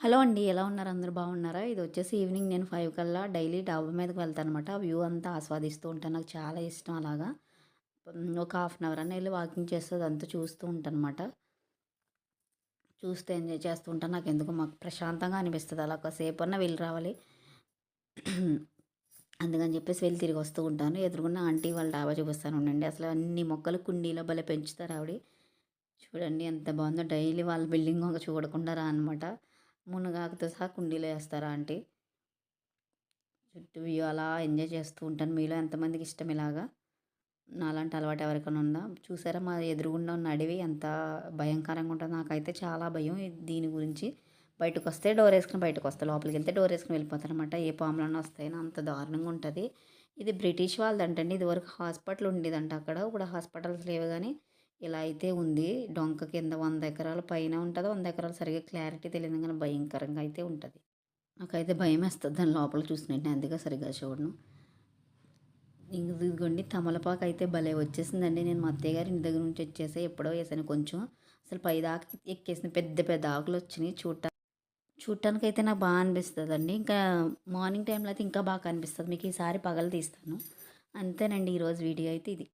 Hello అండి ఎలా ఉన్నారు? అందరూ బాగున్నారా? ఇది వచ్చేసి ఈవినింగ్ నేను ఫైవ్ కల్లా డైలీ డాబా మీదకి వెళ్తాను అనమాట వ్యూ అంతా ఆస్వాదిస్తూ ఉంటాను. నాకు చాలా ఇష్టం అలాగా. ఒక హాఫ్ అన్ అవర్ అన్న వెళ్ళి వాకింగ్ చేస్తే అదంతా చూస్తూ ఉంటాను అనమాట చూస్తే ఎంజాయ్ చేస్తూ ఉంటాను. నాకు ఎందుకు మాకు ప్రశాంతంగా అనిపిస్తుంది అలా ఒకసేపు అన్న వెళ్ళి రావాలి. అందుకని చెప్పేసి వెళ్ళి తిరిగి వస్తూ ఉంటాను. ఎదురుకున్న ఆంటీ వాళ్ళ డాబా చూపిస్తాను ఉండండి. అసలు అన్ని మొక్కలు కుండీలో భలే పెంచుతారు ఆవిడ. చూడండి ఎంత బాగుందో. డైలీ వాళ్ళ బిల్డింగ్ ఒక చూడకుండా రా అనమాట మునగాకుతో సహా కుండీలో వేస్తారా ఆంటీ చుట్టూ వ్యూ అలా ఎంజాయ్ చేస్తూ ఉంటాను. మీలో ఎంతమందికి ఇష్టం ఇలాగా? నాలాంటి అలవాటు ఎవరికైనా ఉందా? చూసారా మా ఎదురుగుండా ఉన్న అడవి ఎంత భయంకరంగా ఉంటుందో? నాకైతే చాలా భయం. దీని గురించి బయటకు వస్తే డోర్ వేసుకుని బయటకు వస్తే. లోపలికి వెళ్తే డోర్ వేసుకుని వెళ్ళిపోతారనమాట ఏ పాములన్నా వస్తాయని అంత దారుణంగా ఉంటుంది. ఇది బ్రిటిష్ వాళ్ళదంటండి. ఇది వరకు హాస్పిటల్ ఉండేదంట అక్కడ. ఇప్పుడు హాస్పిటల్స్ లేవు కానీ ఇలా అయితే ఉంది. డొంక కింద వంద ఎకరాల పైన ఉంటుంది వంద ఎకరాలు సరిగ్గా క్లారిటీ తెలియదు కానీ భయంకరంగా అయితే ఉంటుంది. నాకైతే భయం వేస్తుంది దాని లోపల చూసినట్టు. అందుకే సరిగ్గా చూడను. ఇదిగోండి తమలపాకు అయితే భలే వచ్చేసిందండి. నేను మా అత్తయ్య గారి ఇంటి దగ్గర నుంచి వచ్చేసి ఎప్పుడో వేసాను. కొంచెం అసలు పైదాకా ఎక్కేసిన పెద్ద పెద్ద ఆకులు వచ్చినాయి. చూడటానికి చూడటానికి అయితే నాకు బాగా అనిపిస్తుంది అండి ఇంకా మార్నింగ్ టైంలో అయితే ఇంకా బాగా అనిపిస్తుంది మీకు ఈసారి పగలు తీస్తాను. అంతేనండి ఈరోజు వీడియో అయితే ఇది.